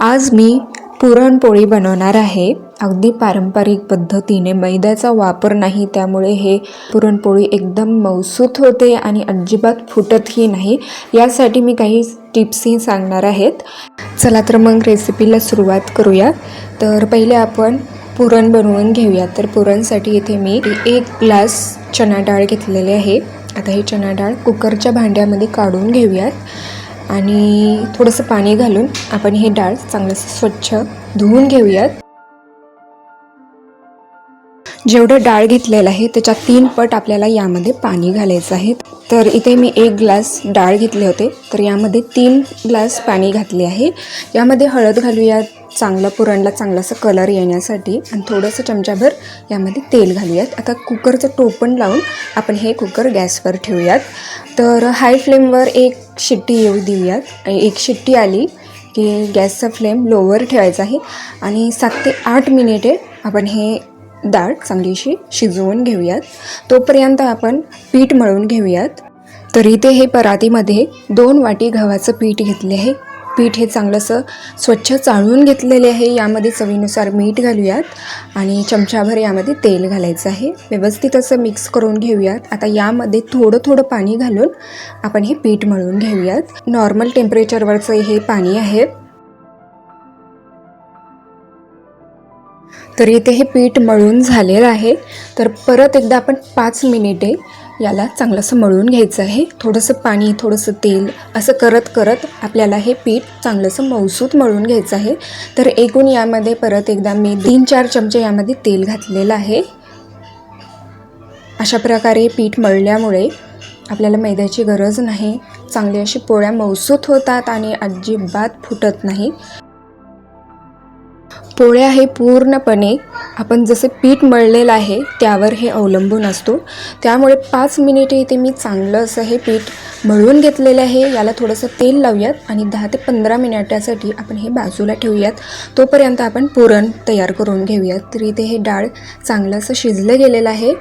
आज मी पुरणपोळी बनवणार आहे. अगदी पारंपरिक पद्धतीने मैद्याचा वापर नाही त्यामुळे हे पुरणपोळी एकदम मौसूत होते आणि अजिबात फुटतही नाही. यासाठी मी काही टिप्सही सांगणार आहेत. चला तर मग रेसिपीला सुरुवात करूया. तर पहिले आपण पुरण बनवून घेऊया. तर पुरणसाठी इथे मी एक ग्लास चणा डाळ घेतलेली आहे. आता ही चणा डाळ कुकरच्या भांड्यामध्ये काढून घेऊयात. आणि थोडंसं पाणी घालून आपण हे डाळ चांगलंसं स्वच्छ धुवून घेऊयात. जेवढं डाळ घेतलेलं आहे त्याच्या तीन पट आपल्याला यामध्ये पाणी घालायचं आहे. तर इथे मी एक ग्लास डाळ घेतले होते तर यामध्ये तीन ग्लास पाणी घातले आहे. यामध्ये हळद घालूयात चांगलं पुरणला चांगलासा कलर येण्यासाठी आणि थोडंसं चमचाभर यामध्ये तेल घालूयात. आता कुकरचं टोपण लावून आपण हे कुकर गॅसवर ठेवूयात. तर हाय फ्लेमवर एक शिट्टी येऊ देऊयात. एक शिट्टी आली की गॅसचा फ्लेम लोवर ठेवायचा आहे आणि सात ते आठ मिनिटे आपण हे डाळ चांगलीशी शिजवून घेऊयात. तोपर्यंत आपण पीठ मळून घेऊयात. तर इथे हे परातीमध्ये दोन वाटी गव्हाचं पीठ घेतले आहे. पीठ हे चांगलंसं स्वच्छ चाळून घेतलेले आहे. यामध्ये चवीनुसार मीठ घालूयात आणि चमचाभर यामध्ये तेल घालायचं आहे. व्यवस्थित असं मिक्स करून घेऊयात. आता यामध्ये थोडं थोडं पाणी घालून आपण हे पीठ मळून घेऊयात. नॉर्मल टेम्परेचरवरचं हे पाणी आहे. तर इथे हे पीठ मळून झालेलं आहे. तर परत एकदा आपण पाच मिनिटे याला चांगलंसं मळून घ्यायचं आहे. थोडंसं पाणी थोडंसं तेल असं करत करत आपल्याला हे पीठ चांगलंसं मौसूत मळून घ्यायचं आहे. तर एकूण यामध्ये परत एकदा मी तीन चार चमचे यामध्ये तेल घातलेलं आहे. अशा प्रकारे पीठ मळल्यामुळे आपल्याला मैद्याची गरज नाही. चांगली अशी पोळ्या मौसूत होतात आणि अजिबात फुटत नाही. पोळ्या हे पूर्णपणे आपण जसे पीठ मळलेलं आहे त्यावर हे अवलंबून असतो. त्यामुळे पाच मिनिटे इथे मी चांगलं असं हे पीठ मळून घेतलेलं आहे. याला थोडंसं तेल लावूयात आणि दहा ते पंधरा मिनिटासाठी आपण हे बाजूला ठेवूयात. तोपर्यंत आपण पुरण तयार करून घेऊयात. तर इथे हे डाळ चांगलं असं शिजलं गेलेलं आहे.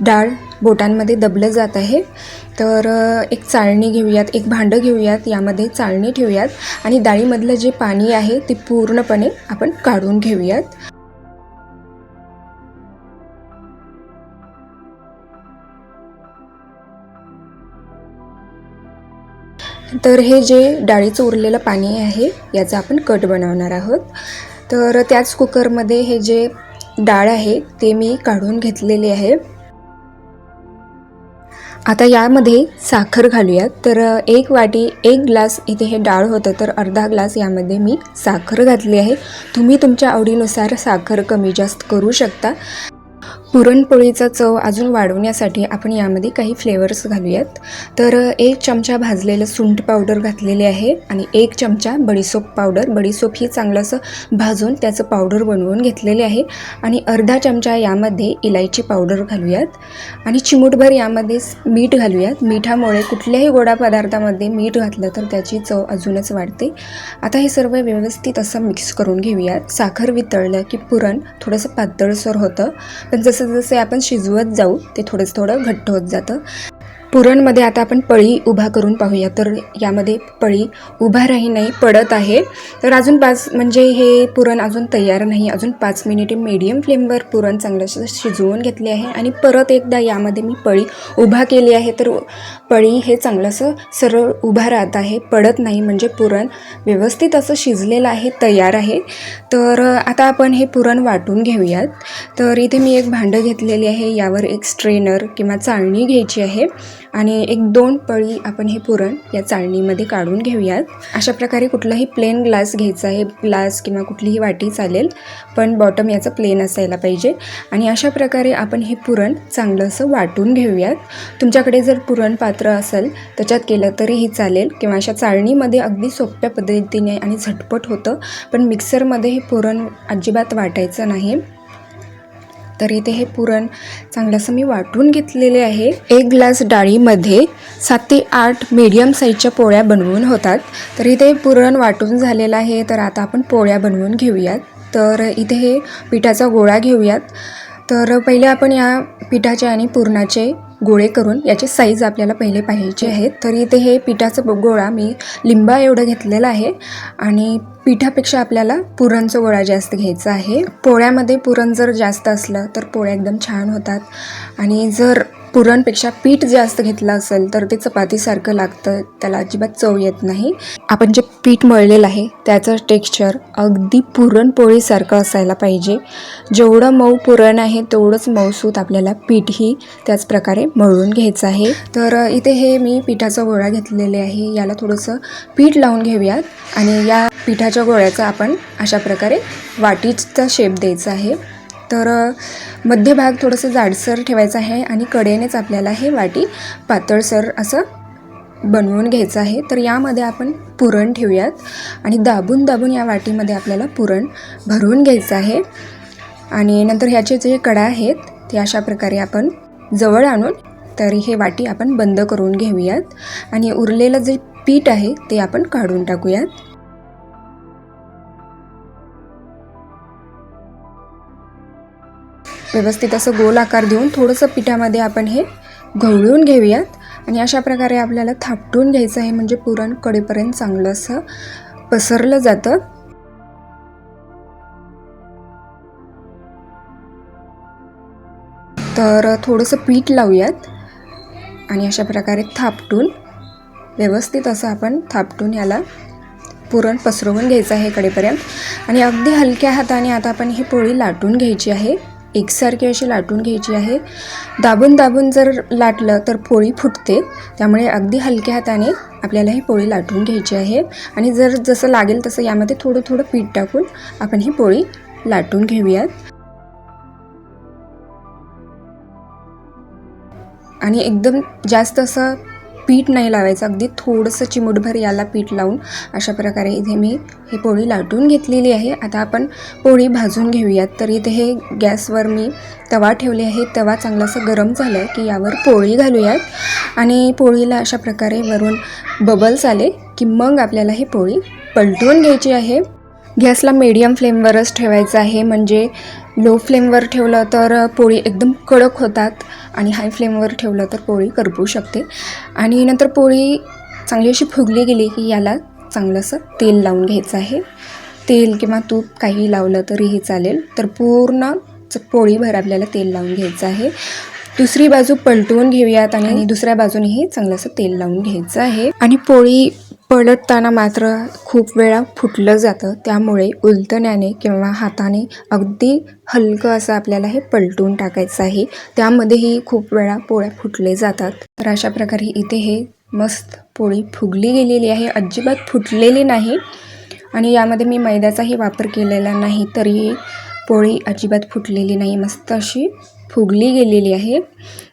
डाळ बोटांमध्ये दबलं जात आहे. तर एक चाळणी घेऊयात एक भांडं घेऊयात यामध्ये चाळणी ठेवूयात आणि डाळीमधलं जे पाणी आहे ते पूर्णपणे आपण काढून घेऊयात. तर हे जे डाळीचं उरलेलं पाणी आहे याचा आपण कट बनवणार आहोत. तर त्याच कुकरमध्ये हे जे डाळ आहे ते मी काढून घेतलेले आहे. आता यामध्ये साखर घालूयात. तर एक वाटी एक ग्लास इथे हे डाळ होतं. तर अर्धा ग्लास यामध्ये मी साखर घातली आहे. तुम्ही तुमच्या आवडीनुसार साखर कमी जास्त करू शकता. पुरणपोळीचा चव अजून वाढवण्यासाठी आपण यामध्ये काही फ्लेवर्स घालूयात. तर एक चमचा भाजलेलं सुंठ पावडर घातलेले आहे आणि एक चमचा बडीसोप पावडर बडीसोप ही चांगलं असं भाजून त्याचं पावडर बनवून घेतलेले आहे. आणि अर्धा चमचा यामध्ये इलायची पावडर घालूयात. आणि चिमूटभर यामध्ये मीठ घालूयात. मिठामुळे कुठल्याही गोडा पदार्थामध्ये मीठ घातलं तर त्याची चव अजूनच वाढते. आता हे सर्व व्यवस्थित असं मिक्स करून घेऊयात. साखर वितळलं की पुरण थोडंसं पातळसर होतं. पण जसं जसे आपण शिजवत जाऊ ते थोडंसं थोडं घट्ट होत जातं. पुरणमध्ये आता आपण पळी उभा करून पाहूया. तर यामध्ये पळी उभा राही नाही पडत आहे. तर अजून पाच म्हणजे हे पुरण अजून तयार नाही. अजून पाच मिनिटे मीडियम फ्लेमवर पुरण चांगलं असं शिजवून घेतले आहे. आणि परत एकदा यामध्ये मी पळी उभा केली आहे. तर पळी हे चांगलं असं सरळ उभा राहत आहे. पडत नाही म्हणजे पुरण व्यवस्थित असं शिजलेलं आहे तयार आहे. तर आता आपण हे पुरण वाटून घेऊयात. तर इथे मी एक भांडं घेतलेली आहे. यावर एक स्ट्रेनर किंवा चाळणी घ्यायची आहे. आणि एक दोन पळी आपण हे पुरण या चाळणीमध्ये काढून घेऊयात. अशा प्रकारे कुठलाही प्लेन ग्लास घ्यायचा आहे ग्लास किंवा कुठलीही वाटी चालेल पण बॉटम याचं प्लेन असायला पाहिजे. आणि अशा प्रकारे आपण हे पुरण चांगलं असं वाटून घेऊयात. तुमच्याकडे जर पुरण पात्र असेल त्याच्यात केलं तरीही चालेल किंवा अशा चाळणीमध्ये अगदी सोप्या पद्धतीने आणि झटपट होतं पण मिक्सरमध्ये हे पुरण अजिबात वाटायचं नाही. तर इथे हे पुरण चांगलं असं मी वाटून घेतलेले आहे. एक ग्लास डाळीमध्ये सात ते आठ मीडियम साईजच्या पोळ्या बनवून होतात. तर इथे पुरण वाटून झालेलं आहे तर आता आपण पोळ्या बनवून घेऊयात. तर इथे हे पिठाचा गोळा घेऊयात. तर पहिले आपण या पिठाचे आणि पुरणाचे गोळे करून याची साईज आपल्याला पहिले पाहिजे आहे तर इथे हे पिठाचं गोळा मी लिंबा एवढं घेतलेलं आहे. आणि पिठापेक्षा आपल्याला पुरणचं गोळा जास्त घ्यायचा आहे. पोळ्यामध्ये पुरण जर जास्त असलं तर पोळ्या एकदम छान होतात. आणि जर पुरणपेक्षा पीठ जास्त घेतलं असेल तर ते चपातीसारखं लागतं. त्याला अजिबात चव येत नाही. आपण जे पीठ मळलेलं आहे त्याचं टेक्स्चर अगदी पुरणपोळीसारखं असायला पाहिजे. जेवढं मऊ पुरण आहे तेवढंच मऊसूत आपल्याला पीठही त्याच प्रकारे मळून घ्यायचं आहे. तर इथे हे मी पिठाचा गोळा घेतलेले आहे. याला थोडंसं पीठ लावून घेऊयात. आणि या पिठाच्या गोळ्याचा आपण अशा प्रकारे वाटीचा शेप द्यायचा आहे. तर मध्यभाग थोडंसं जाडसर ठेवायचं आहे आणि कडेनेच आपल्याला हे वाटी पातळसर असं बनवून घ्यायचं आहे. तर यामध्ये आपण पुरण ठेवूयात आणि दाबून दाबून या वाटीमध्ये आपल्याला पुरण भरून घ्यायचं आहे. आणि नंतर ह्याचे जे कडा आहेत ते अशा प्रकारे आपण जवळ आणून तरी हे वाटी आपण बंद करून घेऊयात. आणि उरलेलं जे पीठ आहे ते आपण काढून टाकूयात. व्यवस्थित असं गोल आकार देऊन थोडंसं पिठामध्ये आपण हे घवळून घेऊयात. आणि अशा प्रकारे आपल्याला थापटून घ्यायचं आहे म्हणजे पुरण कडेपर्यंत चांगलं असं पसरलं जातं. तर थोडंसं पीठ लावूयात. आणि अशा प्रकारे थापटून व्यवस्थित असं आपण थापटून याला पुरण पसरवून घ्यायचं आहे कडेपर्यंत. आणि अगदी हलक्या हाताने आता आपण ही पोळी लाटून घ्यायची आहे. एकसारखी अशी लाटून घ्यायची आहे. दाबून दाबून जर लाटलं तर पोळी फुटते. त्यामुळे अगदी हलक्या हाताने आपल्याला ही पोळी लाटून घ्यायची आहे. आणि जर जसं लागेल तसं यामध्ये थोडं थोडं पीठ टाकून आपण ही पोळी लाटून घेऊयात. आणि एकदम जास्त असं पीठ नाही लावायचं. अगदी थोडंसं चिमूटभर याला पीठ लावून अशा प्रकारे इथे मी ही पोळी लाटून घेतलेली आहे. आता आपण पोळी भाजून घेऊयात. तर इथे हे गॅसवर मी तवा ठेवली आहे. तवा चांगलासा गरम झाला आहे की यावर पोळी घालूयात. आणि पोळीला अशा प्रकारे वरून बबल्स आले की मग आपल्याला ही पोळी पलटवून घ्यायची आहे. गॅसला मीडियम फ्लेमवरच ठेवायचं आहे. म्हणजे लो फ्लेमवर ठेवलं तर पोळी एकदम कडक होतात आणि हाय फ्लेमवर ठेवलं तर पोळी करपू शकते. आणि नंतर पोळी चांगली अशी फुगली गेली की याला चांगलंसं तेल लावून घ्यायचं आहे. तेल किंवा तूप काही लावलं तरीही चालेल. तर पूर्ण च- पोळीभर आपल्याला तेल लावून घ्यायचं आहे. दुसरी बाजू पलटवून घेऊयात आणि दुसऱ्या बाजूनेही चांगलंसं तेल लावून घ्यायचं आहे. आणि पोळी पलटताना मात्र खूप वेळा फुटलं जातं. त्यामुळे उलटण्याने किंवा हाताने अगदी हलकं असं आपल्याला हे पलटून टाकायचं आहे. त्यामध्येही खूप वेळा पोळ्या फुटले जातात. तर अशा प्रकारे इथे हे मस्त पोळी फुगली गेलेली आहे. अजिबात फुटलेली नाही. आणि यामध्ये मी मैद्याचाही वापर केलेला नाही तरी पोळी अजिबात फुटलेली नाही. मस्त अशी फुगली गेलेली आहे.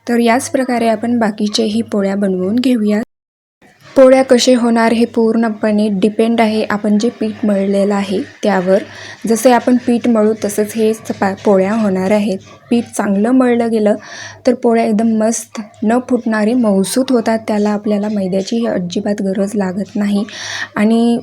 तर याच प्रकारे आपण बाकीचेही पोळ्या बनवून घेऊया पोळ्या कसे होणार हे पूर्णपणे डिपेंड आहे. आपण जे पीठ मळलेलं आहे त्यावर जसे आपण पीठ मळू तसंच हे चपा पोळ्या होणार आहेत. पीठ चांगलं मळलं गेलं तर पोळ्या एकदम मस्त न फुटणारे मौसूत होतात. त्याला आपल्याला मैद्याची अजिबात गरज लागत नाही. आणि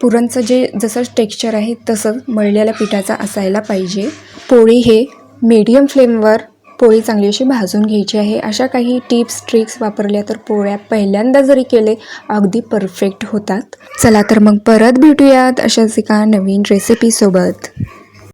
पुरणचं जे जसं टेक्स्चर आहे तसं मळलेल्या पिठाचा असायला पाहिजे. पोळी हे मीडियम फ्लेमवर पोळी चांगली अशी भाजून घ्यायची आहे. अशा काही टिप्स ट्रिक्स वापरल्या तर पोळ्या पहिल्यांदा जरी केले अगदी परफेक्ट होतात. चला तर मग परत भेटूयात अशाच एका नवीन रेसिपीसोबत